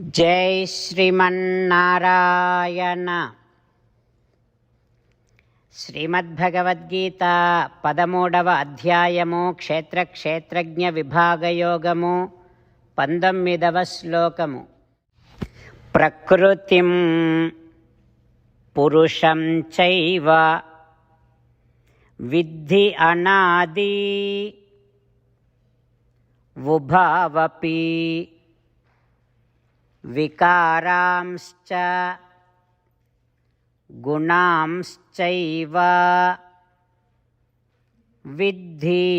జై శ్రీమన్నారాయణ. శ్రీమద్భగవద్గీత పదమూడవ అధ్యాయము క్షేత్ర క్షేత్రజ్ఞ విభాగయోగము పంతొమ్మిదవ శ్లోకము. ప్రకృతిం పురుషం చైవ విద్ధి అనాది ఉభావపి వికారాంశ్చ గుణాంశ్చైవ విద్ధి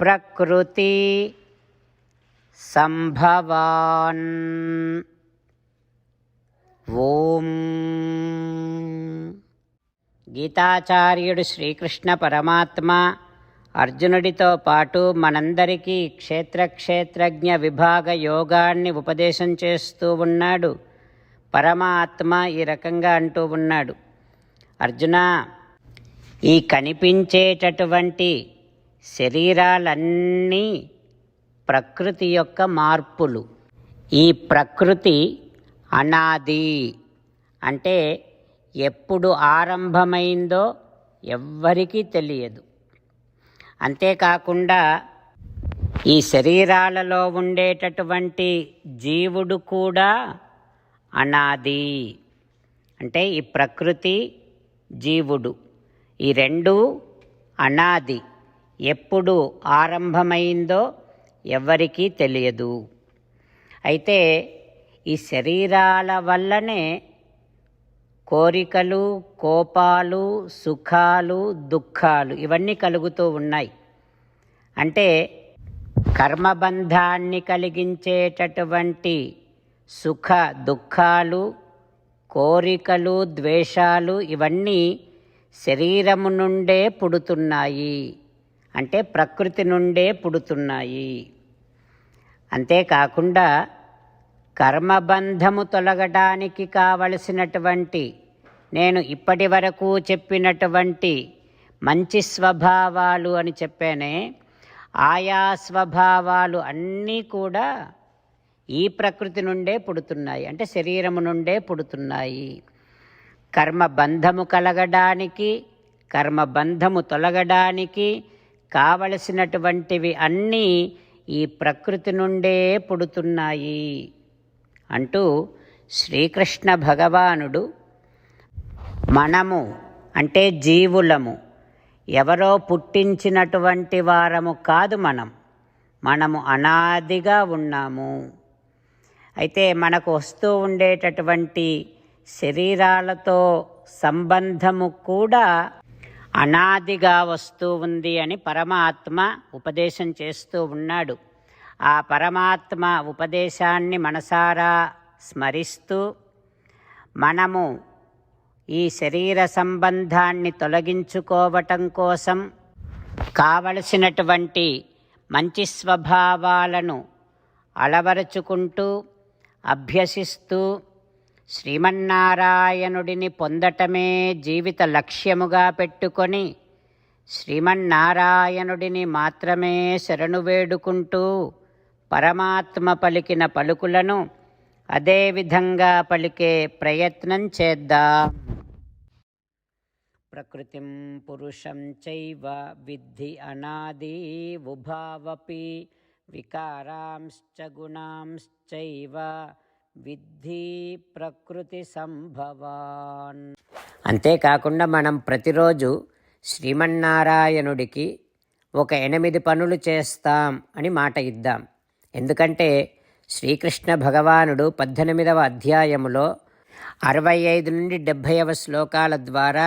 ప్రకృతి సంభవాన్ ఓం గీతాచార్యుడు శ్రీకృష్ణ పరమాత్మ అర్జునుడితో పాటు మనందరికీ క్షేత్ర క్షేత్రజ్ఞ విభాగ యోగాన్ని ఉపదేశం చేస్తూ ఉన్నాడు. పరమాత్మ ఈ రకంగా అంటూ ఉన్నాడు. అర్జున ఈ కనిపించేటటువంటి శరీరాలన్నీ ప్రకృతి యొక్క మార్పులు. ఈ ప్రకృతి అనాది అంటే ఎప్పుడు ఆరంభమైందో ఎవ్వరికీ తెలియదు. అంతేకాకుండా ఈ శరీరాలలో ఉండేటటువంటి జీవుడు కూడా అనాది. అంటే ఈ ప్రకృతి జీవుడు. ఈ రెండు అనాది. ఎప్పుడు ఆరంభమైందో ఎవ్వరికీ తెలియదు. అయితే ఈ శరీరాల వల్లనే కోరికలు కోపాలు సుఖాలు దుఃఖాలు ఇవన్నీ కలుగుతూ ఉన్నాయి. అంటే కర్మబంధాన్ని కలిగించేటటువంటి సుఖ దుఃఖాలు కోరికలు ద్వేషాలు ఇవన్నీ శరీరము నుండే పుడుతున్నాయి. అంటే ప్రకృతి నుండే పుడుతున్నాయి. అంతేకాకుండా కర్మబంధము తొలగడానికి కావలసినటువంటి నేను ఇప్పటి వరకు చెప్పినటువంటి మంచి స్వభావాలు అని చెప్పానే ఆయా స్వభావాలు అన్నీ కూడా ఈ ప్రకృతి నుండే పుడుతున్నాయి. అంటే శరీరము నుండే పుడుతున్నాయి. కర్మ బంధము కలగడానికి కర్మ బంధము తొలగడానికి కావలసినటువంటివి అన్నీ ఈ ప్రకృతి నుండే పుడుతున్నాయి. అంటూ శ్రీకృష్ణ భగవానుడు మనము అంటే జీవులము ఎవరో పుట్టించినటువంటి వారము కాదు మనం. మనము అనాదిగా ఉన్నాము. అయితే మనకు వస్తూ ఉండేటటువంటి శరీరాలతో సంబంధము కూడా అనాదిగా వస్తూ ఉంది అని పరమాత్మ ఉపదేశం చేస్తూ ఉన్నాడు. ఆ పరమాత్మ ఉపదేశాన్ని మనసారా స్మరిస్తూ మనము ఈ శరీర సంబంధాన్ని తొలగించుకోవటం కోసం కావలసినటువంటి మంచి స్వభావాలను అలవరుచుకుంటూ అభ్యసిస్తూ శ్రీమన్నారాయణుడిని పొందటమే జీవిత లక్ష్యముగా పెట్టుకొని శ్రీమన్నారాయణుడిని మాత్రమే శరణు వేడుకుంటూ పరమాత్మ పలికిన పలుకులను అదేవిధంగా పలికే ప్రయత్నం చేద్దాం. ప్రకృతిం పురుషం చైవ విద్ధి అనాది ఉభావపి వికారాంశ్చ గుణాంశ్చైవ విద్ధి ప్రకృతి సంభవాన్ అంతేకాకుండా మనం ప్రతిరోజు శ్రీమన్నారాయణుడికి ఒక ఎనిమిది పనులు చేస్తాం అని మాట ఇద్దాం. ఎందుకంటే శ్రీకృష్ణ భగవానుడు పద్దెనిమిదవ అధ్యాయములో అరవై ఐదు నుండి డెబ్భైవ శ్లోకాల ద్వారా